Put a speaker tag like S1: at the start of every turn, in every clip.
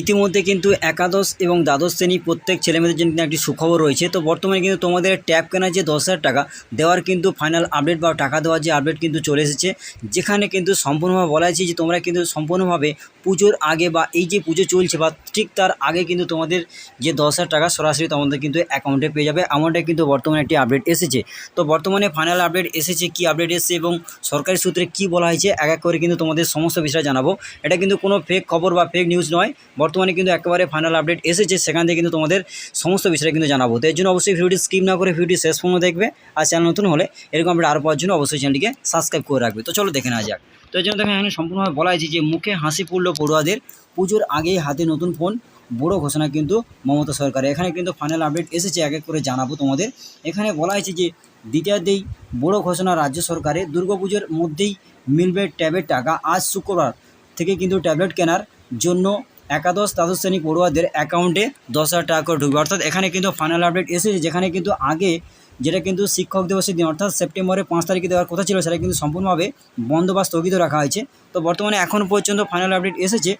S1: ইতিমধ্যে কিন্তু একাদশ এবং দ্বাদশ শ্রেণি প্রত্যেক ছেলেমেয়েদের জন্য একটি সুখবর রয়েছে। তো বর্তমানে কিন্তু তোমাদের ট্যাব কেনার যে দশ হাজার টাকা, দেওয়ার কিন্তু ফাইনাল আপডেট বা টাকা দেওয়ার যে আপডেট কিন্তু চলে এসেছে। যেখানে কিন্তু সম্পূর্ণভাবে বলা হয়েছে যে তোমরা কিন্তু সম্পূর্ণভাবে পুজোর আগে বা এই যে পুজো চলছে বা ঠিক তার আগে কিন্তু তোমাদের যে দশ হাজার টাকা সরাসরি তোমাদের কিন্তু অ্যাকাউন্টে পেয়ে যাবে। এমনটাই কিন্তু বর্তমানে একটি আপডেট এসেছে। তো বর্তমানে ফাইনাল আপডেট এসেছে, কি আপডেট এসেছে এবং সরকারি সূত্রে কি বলা হয়েছে, এক এক করে কিন্তু তোমাদের সমস্ত বিষয় জানাব। এটা কিন্তু কোনো ফেক খবর বা ফেক নিউজ নয়। বর্তমানে কিন্তু একেবারে ফাইনাল আপডেট এসেছে, সেখান থেকে কিন্তু তোমাদের সমস্ত বিষয় কিন্তু জানাব। তো এর জন্য অবশ্যই ভিডিওটি স্কিপ না করে ভিডিওটি শেষ পর্যন্ত দেখবে আর চ্যানেল নতুন হলে এরকম আপডেট আরও পাওয়ার জন্য অবশ্যই চ্যানেলটিকে সাবস্ক্রাইব করে রাখবে। তো চলো দেখে নেওয়া যাক। তো এর জন্য দেখেন এখানে সম্পূর্ণভাবে বলা হয়েছে যে মুখে হাসি পড়ল পড়ুয়াদের পুজোর আগেই হাতে নতুন ফোন বড় ঘোষণা কিন্তু মমতা সরকার এখানে কিন্তু ফাইনাল আপডেট এসেছে, এক এক করে জানাব তোমাদের। এখানে বলা হয়েছে যে দ্বিতীয়ার্ধেই বড় ঘোষণা রাজ্য সরকারের দুর্গাপুজোর মধ্যেই মিলবে ট্যাবের টাকা। আজ শুক্রবার থেকে কিন্তু ট্যাবলেট কেনার জন্য একাদশ দ্বাদশ শ্রেণি পড়ুয়াদের অ্যাকাউন্টে দশ হাজার টাকা করে ঢুকবে। অর্থাৎ এখানে কিন্তু ফাইনাল আপডেট এসেছে, যেখানে কিন্তু আগে যেটা কিন্তু শিক্ষক দিবসের দিন, অর্থাৎ সেপ্টেম্বরের পাঁচ তারিখে দেওয়ার কথা ছিল, সেটা কিন্তু সম্পূর্ণভাবে বন্ধ বা স্থগিত রাখা হয়েছে। তো বর্তমানে এখন পর্যন্ত ফাইনাল আপডেট এসেছে,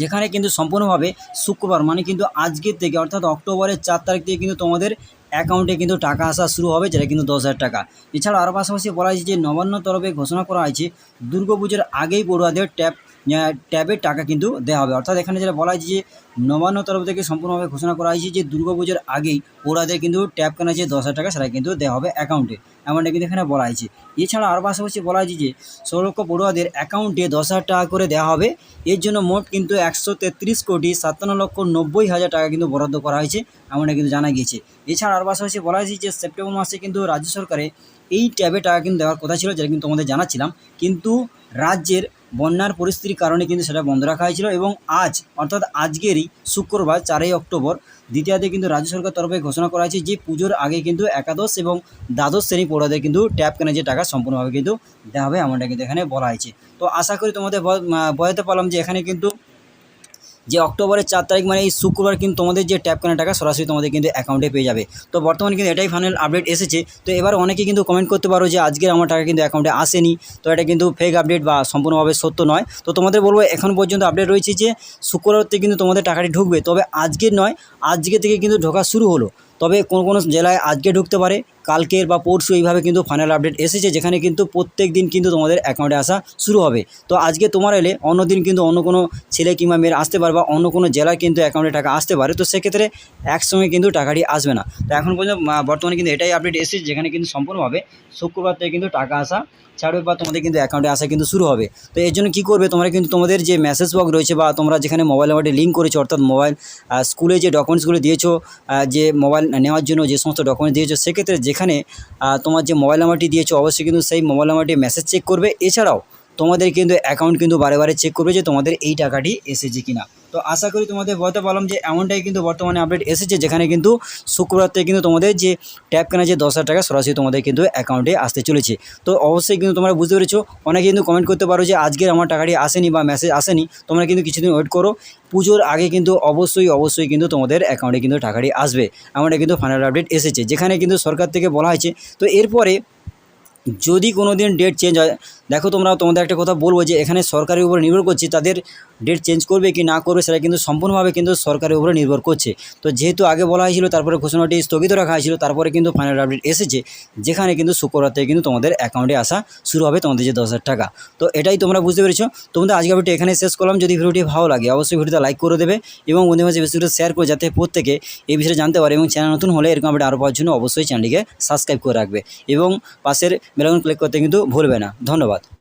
S1: যেখানে কিন্তু সম্পূর্ণভাবে শুক্রবার মানে কিন্তু আজকের থেকে, অর্থাৎ অক্টোবরের চার তারিখ থেকে কিন্তু তোমাদের অ্যাকাউন্টে কিন্তু টাকা আসা শুরু হবে, যেটা কিন্তু দশ হাজার টাকা। এছাড়া আরও পাশাপাশি বলা হয়েছে যে নবান্ন তরফে ঘোষণা করা হয়েছে, দুর্গাপুজোর আগেই পড়ুয়াদের ট্যাব ট্যাবের টাকা কিন্তু দেওয়া হবে। অর্থাৎ এখানে যেটা বলা হয়েছে যে নবান্ন তরফ থেকে সম্পূর্ণভাবে ঘোষণা করা হয়েছে যে, দুর্গাপুজোর আগেই পড়ুয়াদের কিন্তু ট্যাব কেনা যে দশ টাকা সেটা কিন্তু দেওয়া হবে অ্যাকাউন্টে এমনটা কিন্তু এখানে বলা হয়েছে। এছাড়া আরও পাশাপাশি বলা হয়েছে যে ষোলক্ষ পড়ুয়াদের অ্যাকাউন্টে দশ হাজার টাকা করে দেওয়া হবে। এর জন্য মোট কিন্তু একশো তেত্রিশ কোটি সাতান্ন লক্ষ নব্বই হাজার টাকা কিন্তু বরাদ্দ করা হয়েছে এমনটা কিন্তু জানা গিয়েছে। এছাড়া আরও পাশাপাশি বলা হয়েছে যে, সেপ্টেম্বর মাসে কিন্তু রাজ্য সরকারে এই ট্যাবে টাকা কিন্তু দেওয়ার কথা ছিল, যেটা কিন্তু তোমাদের জানাচ্ছিলাম। কিন্তু রাজ্যের বন্যার পরিস্থিতির কারণে কিন্তু সেটা বন্ধ রাখা হয়েছিল এবং আজ, অর্থাৎ আজকেরই শুক্রবার চারই অক্টোবর দ্বিতীয়তে কিন্তু রাজ্য সরকার তরফে ঘোষণা করা হয়েছে যে পুজোর আগে কিন্তু একাদশ এবং দ্বাদশ শ্রেণি পড়াদের কিন্তু ট্যাপ কেনা যে টাকা সম্পূর্ণভাবে কিন্তু দেওয়া হবে এমনটা কিন্তু এখানে বলা হয়েছে। তো আশা করি তোমাদের বয়তে পারলাম যে এখানে কিন্তু যে অক্টোবরের চার তারিখ মানে এই শুক্রবার কিন্তু তোমাদের যে ট্যাপ কেনার টাকা সরাসরি তোমাদের কিন্তু অ্যাকাউন্টে পেয়ে যাবে। তো বর্তমানে কিন্তু এটাই ফাইনাল আপডেট এসেছে। তো এবার অনেকে কিন্তু কমেন্ট করতে পারো যে আজকের আমার টাকা কিন্তু অ্যাকাউন্টে আসেনি। তো এটা কিন্তু ফেক আপডেট বা সম্পূর্ণভাবে সত্য নয়। তো তোমাদের বলব এখন পর্যন্ত আপডেট রয়েছে যে শুক্রবার থেকে কিন্তু তোমাদের টাকাটি ঢুকবে। তবে আজকের নয়, আজকে থেকে কিন্তু ঢোকা শুরু হলো। তবে কোনো কোনো জেলায় আজকে ঢুকতে পারে কালকের বা পরশু এইভাবে কিন্তু ফাইনাল আপডেট এসেছে, যেখানে কিন্তু প্রত্যেক দিন কিন্তু তোমাদের অ্যাকাউন্টে আসা শুরু হবে। তো আজকে তোমার এলে অন্য দিন কিন্তু অন্য কোনো ছেলে কিংবা মেয়ের আসতে পারে বা অন্য কোনো জেলায় কিন্তু অ্যাকাউন্টে টাকা আসতে পারে, তো সেক্ষেত্রে একসঙ্গে কিন্তু টাকাটি আসবে না। তো এখন পর্যন্ত বর্তমানে কিন্তু এটাই আপডেট এসেছে, যেখানে কিন্তু সম্পূর্ণভাবে শুক্রবার থেকে কিন্তু টাকা আসা ছাড়বে বা তোমাদের কিন্তু অ্যাকাউন্টে আসা কিন্তু শুরু হবে। তো এর জন্য কী করবে, তোমরা কিন্তু তোমাদের যে মেসেজ বক্স রয়েছে বা তোমরা যেখানে মোবাইল নাম্বারটি লিঙ্ক করেছ, অর্থাৎ মোবাইল স্কুলে যে ডকুমেন্টসগুলো দিয়েছ যে মোবাইল নেওয়ার জন্য যে সমস্ত ডকুমেন্টস দিয়েছ, সেক্ষেত্রে যেখানে আহ, তোমার যে মোবাইল নাম্বারটি দিয়েছ অবশ্যই কিন্তু সেই মোবাইল নাম্বারটি মেসেজ চেক করবে। এছাড়াও তোমাদের কিন্তু অ্যাকাউন্ট কিন্তু বারে বারে চেক করবে যে তোমাদের এই টাকাটি এসেছে কিনা। তো আশা করি তোমাদের বলতে পারলাম যে এমনটাই কিন্তু বর্তমানে আপডেট এসেছে, যেখানে কিন্তু শুক্রবার থেকে কিন্তু তোমাদের যে ট্যাপ কেনা যে দশ টাকা সরাসরি তোমাদের কিন্তু অ্যাকাউন্টে আসতে চলেছে। তো অবশ্যই কিন্তু তোমরা বুঝতে পেরেছ, অনেকে কিন্তু কমেন্ট করতে পারো যে আজকের আমার টাকাটি আসেনি বা মেসেজ আসেনি, তোমরা কিন্তু কিছুদিন ওয়েট করো, পুজোর আগে কিন্তু অবশ্যই অবশ্যই কিন্তু তোমাদের অ্যাকাউন্টে কিন্তু টাকাটি আসবে, এমনটা কিন্তু ফাইনাল আপডেট এসেছে, যেখানে কিন্তু সরকার থেকে বলা হয়েছে। তো এরপরে যদি কোনো দিন ডেট চেঞ্জ হয় দেখো তোমরা তোমাদের একটা কথা বলব যে এখানে সরকারের উপর নির্ভর করছে, তাদের ডেট চেঞ্জ করবে কি না করবে সেটা কিন্তু সম্পূর্ণভাবে কিন্তু সরকারের উপরে নির্ভর করছে। তো যেহেতু আগে বলা হয়েছিল, তারপরে ঘোষণাটি স্থগিত রাখা হয়েছিল, তারপরে কিন্তু ফাইনাল আপডেট এসেছে, যেখানে কিন্তু শুক্রবার থেকে কিন্তু তোমাদের অ্যাকাউন্টে আসা শুরু হবে তোমাদের যে দশ টাকা। তো এটাই তোমরা বুঝতে পেরেছ। তোমাদের আজকে ভিডিওটি এখানে শেষ করলাম। যদি ভিডিওটি ভালো লাগে, অবশ্যই ভিডিওটা লাইক করে দেবে এবং বন্ধু মাঝে বেশি করে শেয়ার করে যাতে প্রত্যেকে এই বিষয়ে জানতে পারে এবং চ্যানেল নতুন হলে এরকম আপডেট আরও পাওয়ার জন্য অবশ্যই চ্যানেলটিকে সাবস্ক্রাইব করে রাখবে এবং পাশের বেলাগুন ক্লিক করতে কিন্তু ভুলবে না। ধন্যবাদ।